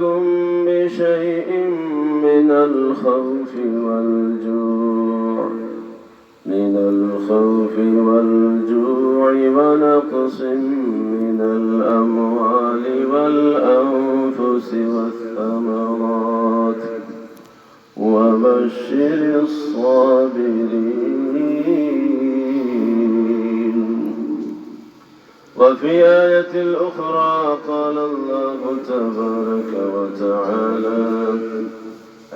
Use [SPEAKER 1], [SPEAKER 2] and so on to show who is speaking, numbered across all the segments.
[SPEAKER 1] ونبلونكم بشيء من الخوف والجوع من الخوف والجوع ونقص من الأموال والأنفس والثمرات. وبشر الصابرين وفي آية الأخرى قال الله تبارك وتعالى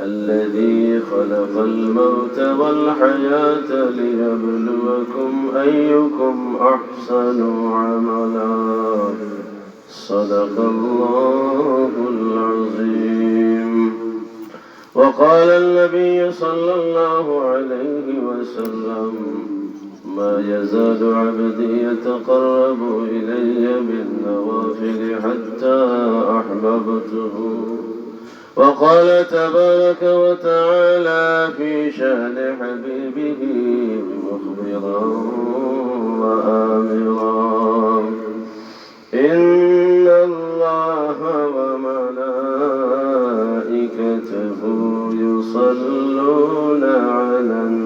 [SPEAKER 1] الذي خلق الموت والحياة ليبلوكم أيكم أحسن عملا. صدق الله العظيم. وقال النبي صلى الله عليه وسلم ما يزال عبدي يتقرب إلي بالنوافل حتى أحببته. وقال تبارك وتعالى في شأن حبيبه مخبرا وآمرا. إن الله وملائكته يصلون على النبي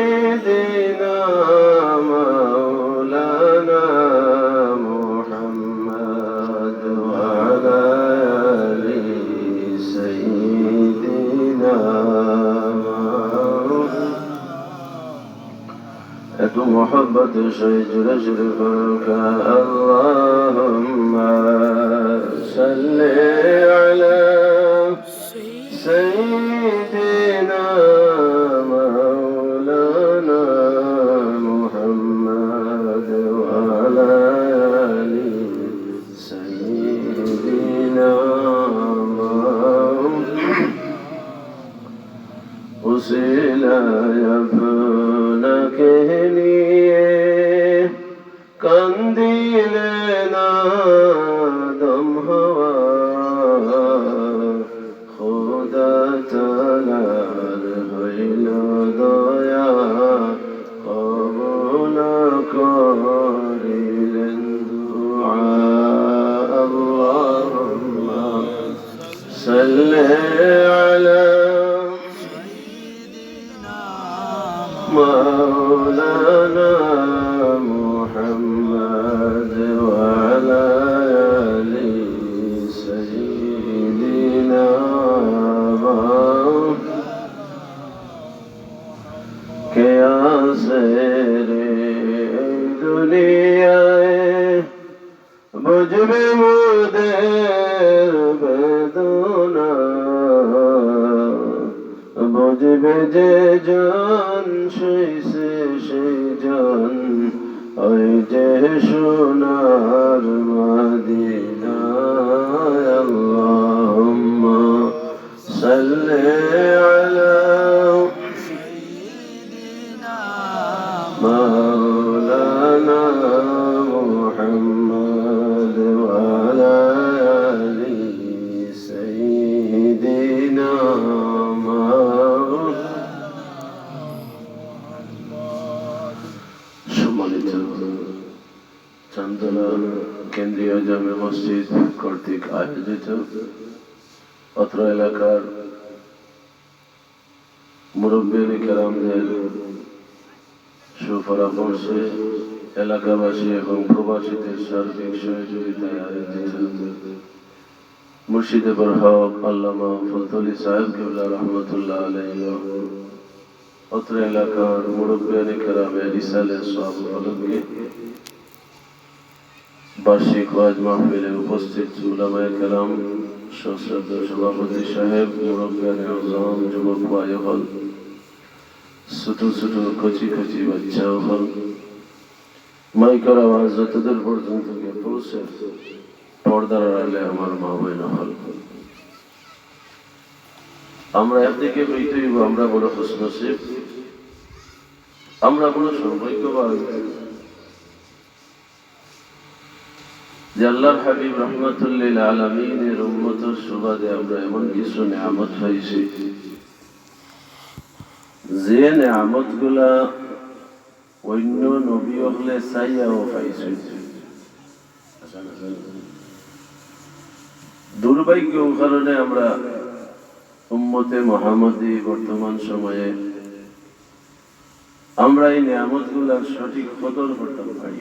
[SPEAKER 1] محبت شجر جرفك اللهم صل على سيدنا مولانا محمد وعلى آل سيدنا محمد. وسيلة يا ওই যে সোনার চান্দনা কেন্দ্রীয় জামে মসজিদ কর্তৃক আয়োজিত অত্র এলাকার মুরব্বী কেরামদের সুফলাফলসে এলাকাবাসী এবং প্রবাসীদের সার্বিক সহযোগিতায় আয়োজিত মুর্শিদে বরহক আল্লামা ফুলতলি সাহেব কেবলা রহমতুল্লাহ আলাইহ। অত্র এলাকার মুরব্বিয়ানি কেরামে রিসালের সব ফলকে বার্ষিক ওয়াজ মাহফিলে উপস্থিত উলামায়ে কেরাম, সশ্রদ্ধ সভাপতি সাহেব মুরব্বিয়ানি আজম, যুবক ভাই হল ছোট ছোট কচি কচি বাচ্চাও হল মাইকার আওয়াজ যতদূর পর্যন্ত গিয়ে পৌঁছে, পর্দার আড়ালে আমার মা বোন। হল আমরা একদিকে হইতেইব আমরা বড় খুশনসিব আমরা বড় সৌভাগ্যবান। যে আল্লাহর হাবিব রহমতুল্লিল আলমিনের উন্মতর সুবাদে আমরা এমন কিছু নেয়ামত হয়েছি যে নেয়ামতগুলা অন্য নবী হলে চাইয়াও পাইছে। দুর্ভাগ্য কারণে আমরা উম্মতে মহামদি বর্তমান সময়ে। আমরা এই নিয়ামতগুলার সঠিক কদর করতে পারি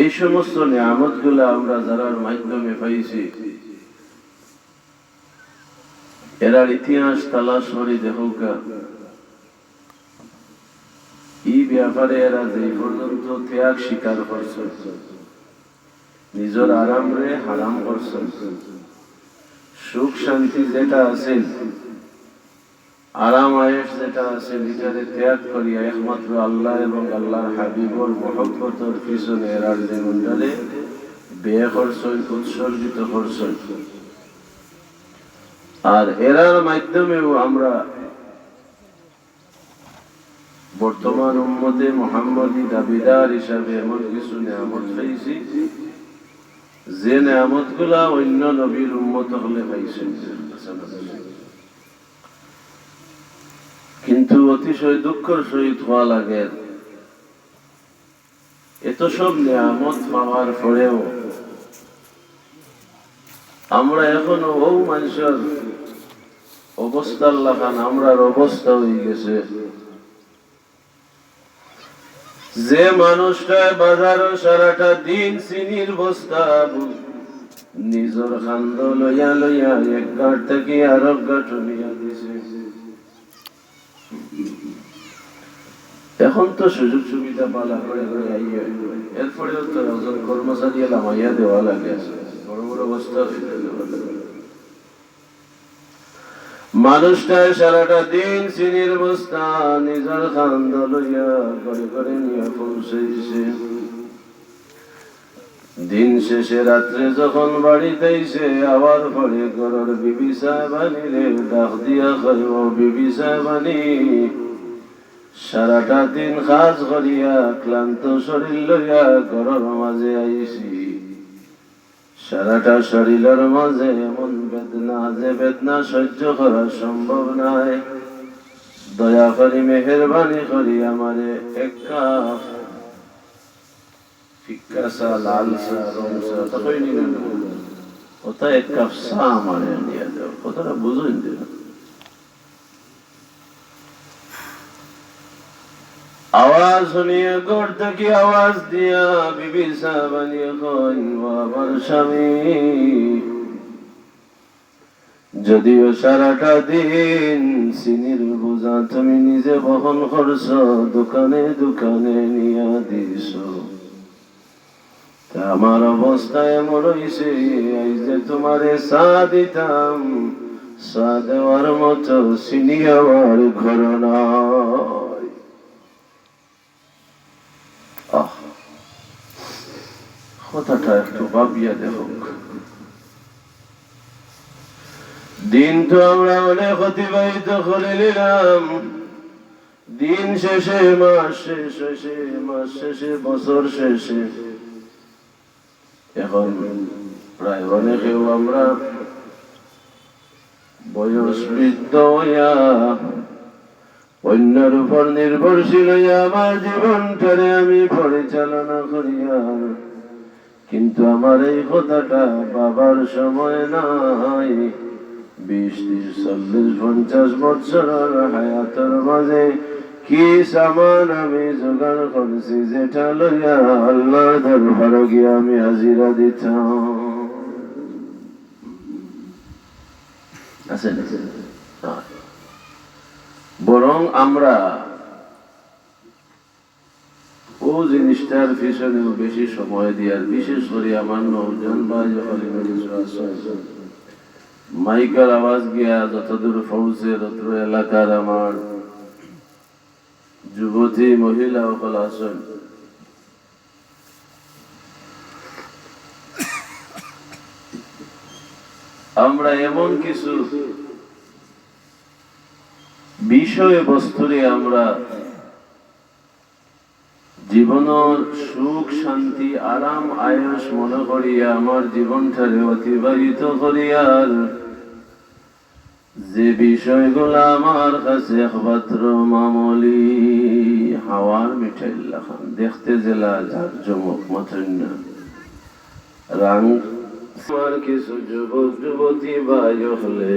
[SPEAKER 1] এই সমস্ত নিয়ামতগুলা আমরা যারার মাধ্যমে পাইছি, এরার ইতিহাস তালাশ করি দেখুকা। এই ব্যাপারে এরা যে পর্যন্ত ত্যাগ স্বীকার করছে। নিজের আরাম হারাম করছেন। সুখ শান্তি যেটা আছে, আরাম আয়েস যেটা আছে, নিজেরে ত্যাগ করিয়া একমাত্র আল্লাহ এবং আল্লাহর হাবিবর মহব্বতর পিছনে এরার জীবনটারে বিয়ে করছেন, উৎসর্গিত করছেন। আর এরার মাধ্যমেও আমরা বর্তমান উম্মতে মোহাম্মদী দাবিদার হিসাবে এমন কিছু নিয়ামত পাইছি যে নিয়ামতগুলা অন্য নবীর উন্মত হলে পাইছেন কিন্তু অতিশয় দুঃখের সহিত হওয়া লাগে। এত সব নিয়ামত পাওয়ার পরেও আমরা এখনও ও মানুষের অবস্থার লাগান আমরার অবস্থা হয়ে গেছে। যে মানুষটা বাজার সারাটা দিন চিনির বস্তা নিজর খান্দ লইয়া লইয়া এক গাঁট থেকে আর এক গাঁট নিয়া দিছে। এখন তো সুযোগ সুবিধা পালা করে করে আইয়া এরপরেও তো একজন কর্মচারী এলাম আইয়া দেওয়া লাগে। বড় বড় লাগে। মানুষটা সারাটা দিন চিনির বস্তা নিজের কান্দ লইয়া করে করে নিয়ে দিন শেষে রাত্রে যখন বাড়িতে এসে আবার পরে ঘরের বিবি সাহেবানি রে ডাক দিয়া কইব বিবি সাহেবানি, সারাটা দিন কাজ করিয়া ক্লান্ত শরীর লইয়া ঘরের মাঝে আইছি সারাটা শরীরের মাঝে এমন বেদনা যে বেদনা সহ্য করা সম্ভব নাই দয়া করি, মেহরবানি করি আমারে এক কাপ। ফিক্কা চা, লাল চা, রং চা তা কই নিলেন ওটা এক কাপ সা আমারে নিয়ে দেও কথাটা বুঝুন দিল আওয়াজ শুনিয়ে গড় থেকে আওয়াজ দিয়া বিবি সাবানিয়ে কই আমার স্বামী। যদিও সারাটা দিন চিনির বোঝা তুমি নিজে বহন করছ, দোকানে দোকানে নিয়া দিছ। আমার অবস্থা এমন হইছে, এই যে তোমারে চা দিতাম চা দেওয়ার মতো চিনি আমার ঘর কথাটা একটু ভাবিয়া দেখুক। দিন তো আমরা অনেক অতিবাহিত করে নিলাম। দিন শেষে, মাস শেষ শেষে মাস শেষে, বছর শেষে। এখন প্রায় অনেকেও আমরা বয়স বৃদ্ধ হইয়া অন্যের উপর নির্ভরশীল আমার জীবনটারে আমি পরিচালনা করিয়া কিন্তু আমার এই কথাটা বাবার সময় নাই। বিশ, ত্রিশ, চল্লিশ, পঞ্চাশ বছরের হায়াতের মাঝে কি সামান আমি জোগাড় করছি যেটা লইয়া আল্লাহ দরবার গিয়ে আমি হাজিরা দিতাম। আছে না? বরং আমরা ও জিনিসটার পিছনে বেশি সময় দিয়ার, বিশেষ করে আমার নৌজন মাইকার আওয়াজ গিয়া যতদূর পৌঁছে তত এলাকার আমার যুবতী মহিলা সকল আছেন। আমরা এমন কিছু বিষয় বস্তুরে আমরা জীবনের সুখ, শান্তি, আরাম আয়স মনে করিয়া আমার জীবনটারে অতিবাহিত করিয়ার যে বিষয়গুলো আমার কাছে একমাত্র মামলি হাওয়ার মিঠাই লাখান দেখতে জেলা যার জমক মাথেন না রাং কিছু যুবক, যুবতী বাই হলে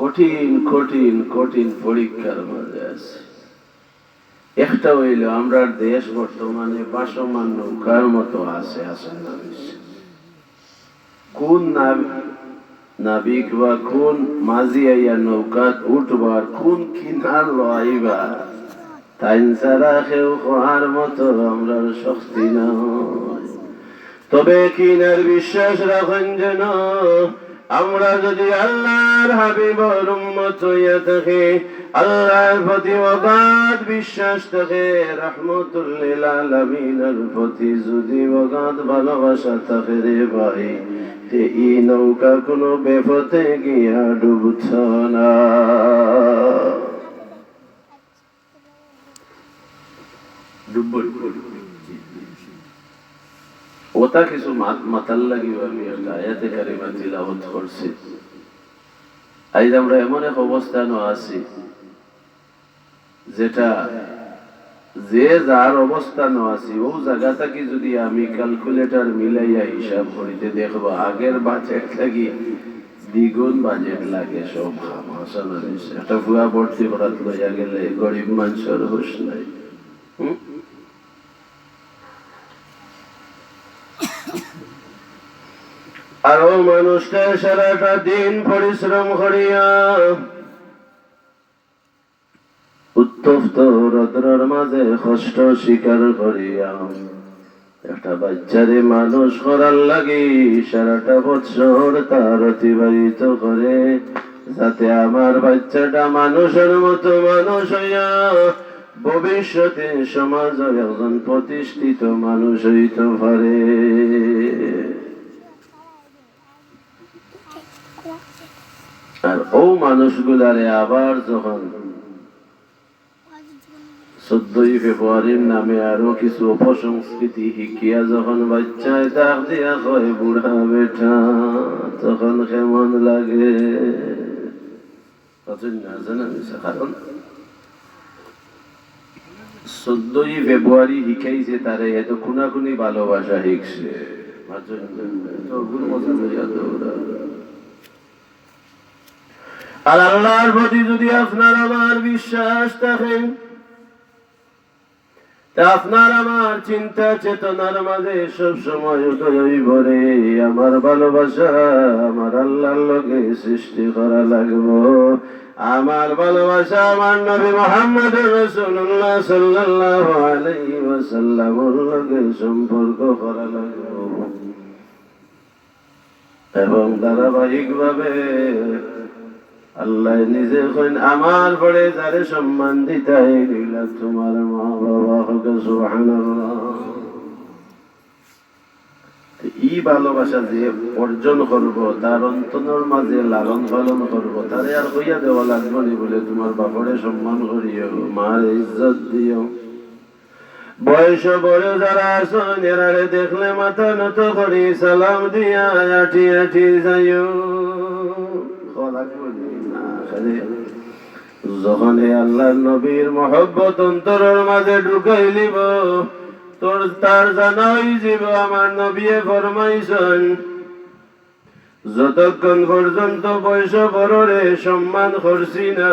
[SPEAKER 1] কঠিন কঠিন কঠিন পরীক্ষার মাঝে আছি। একটা হইল আমরা দেশ বর্তমানে বাসমান নৌকার মতো আছে, আসেন না কোন নাবিক বা কোন মাঝি আইয়া নৌকাত উঠবার, কোন কিনার লইবার তাইন ছাড়া কেউ কোয়ার মতো আমরা শক্তি নয় তবে কিনার বিশ্বাস রাখেন যেন আমরা যদি আল্লাহর হাবিবর উম্মত হইয়া থাকি, আল্লাহর প্রতি অগাধ বিশ্বাস থাকে, রহমতুল্লিল আলমিনের প্রতি যদি অগাধ ভালোবাসা থাকে রে ভাই, তে ই নৌকা কোনো বেপথে গিয়া ডুবছ না। ডুববই। ওটা কিছু মাত- মাতাল আমি একটা আয়াতে কারিমা তিলাওয়াত করছি। আজ আমরা এমন এক অবস্থানও আছি, যেটা যে যার অবস্থানও আছি, ও জায়গাটা কি যদি আমি ক্যালকুলেটর মিলাইয়া হিসাব করিতে দেখব, আগের বাজেট লাগি, দ্বিগুণ বাজেট লাগে সব। হাসানো একটা ভুয়া ভর্তি করাত লইয়া গেলে গরিব মানুষের হুশ নাই। আরও মানুষটা সারাটা দিন পরিশ্রম করিয়া। উত্তপ্ত রদ্রর মাঝে কষ্ট স্বীকার করিয়া। একটা বাচ্চারে মানুষ করার লাগি সারাটা বছর তার অতিবাহিত করে, যাতে আমার বাচ্চাটা মানুষের মতো মানুষ হইয়া ভবিষ্যতে সমাজ একজন প্রতিষ্ঠিত মানুষ হইতে পারে। আর ও মানুষগুলারে আবার যখন চোদ্দই ফেব্রুয়ারির নামে আরও কিছু অপসংস্কৃতি শিখিয়া যখন বাচ্চায় ডাক দিয়া কয়, বুড়া বেটা, তখন কেমন লাগে? কারণ? চোদ্দই ফেব্রুয়ারি শিখাইছে তারে এত খুনাখুনি ভালোবাসা শিখছে বুঝছেন না? তো গুরু মজা লইয়া দৌড়া। আল্লাহর প্রতি যদি আপনার আমার বিশ্বাস থাকে আপনার আমার চিন্তা চেতনার মাঝে সব সময় উদয় ভরে আমার ভালোবাসা আমার আল্লাহর লগে সৃষ্টি করা লাগবো। আমার ভালোবাসা আমার নবী মোহাম্মদ রসুল্লাহ সাল্লাল্লাহু আলাইহি লগে সম্পর্ক করা লাগবো। এবং ধারাবাহিকভাবে আল্লাহ নিজে কইন আমার পরে যারে সম্মান দিতাই দিলা তোমার মা বাবা হোক ই ভালোবাসা যে অর্জন করব, তার অন্তনের মাঝে লালন পালন করব, তারে আর কইয়া দেওয়া লাগবে নি বলে তোমার বাপরে সম্মান করিও, মার ইজ্জত দিও। বয়স বড় যারা আসন এরারে দেখলে মাথা নত করি, সালাম দিয়া আঠি আঠি যাইও। যখন হে আল্লাহ নবীর মহব্বত অন্তরের মাঝে ঢুকাই লিব তোর তার জানাই যাব আমার নবীয়ে ফরমাইছেন। যতক্ষণ পর্যন্ত বয়স বড়রে সম্মান করছি না,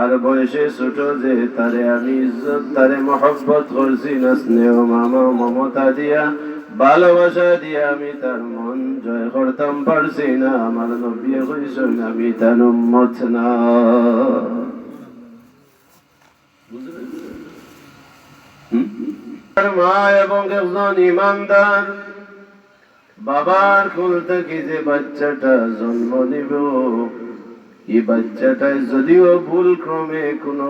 [SPEAKER 1] আর বয়সে ছোট যে তারে আমি ইজ্জত, তারে মহব্বত করছি না, স্নেহ মামা, মমতা দিয়া ভালোবাসা দিয়ে আমি তার মন জয় করতাম, পারছি না আমার নবী কইছেন আমি তার উম্মত না? মা এবং একজন ইমানদার, বাবার কোল থেকে যে বাচ্চাটা জন্ম নিব, এই বাচ্চাটা যদিও ভুল ক্রমে কোনো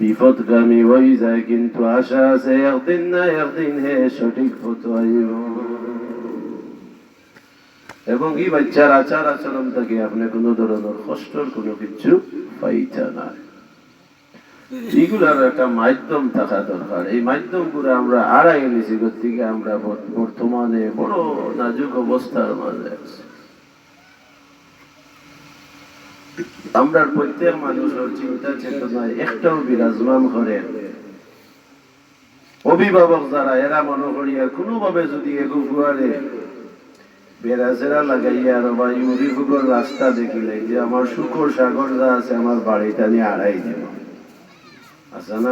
[SPEAKER 1] বিপদগামী হয়ে যায়, কিন্তু আশা আছে একদিন না একদিন হে সঠিক পথ এবং এই বাচ্চার আচার আচরণ থেকে আপনি কোনো ধরনের কষ্টর কোনো কিছু পাইতা না এগুলার একটা মাধ্যম থাকা দরকার। এই মাধ্যমগুলো আমরা আড়াই নিছি থেকে আমরা বর্তমানে বড় নাজুক অবস্থার মাঝে আছি। আমরা প্রত্যেক মানুষের চিন্তা চেতনায় একটাও বিরাজমান করেন অভিভাবক যারা, এরা মনে করিয়া কোনোভাবে যদি এগু ফুয়ারে বেড়াচেরা লাগাইয়া আর বা এই অভিভাবকের রাস্তা দেখিলে যে আমার শুকর সাগর যা আছে আমার বাড়িটা নিয়ে আড়াই দিব। আচ্ছা না?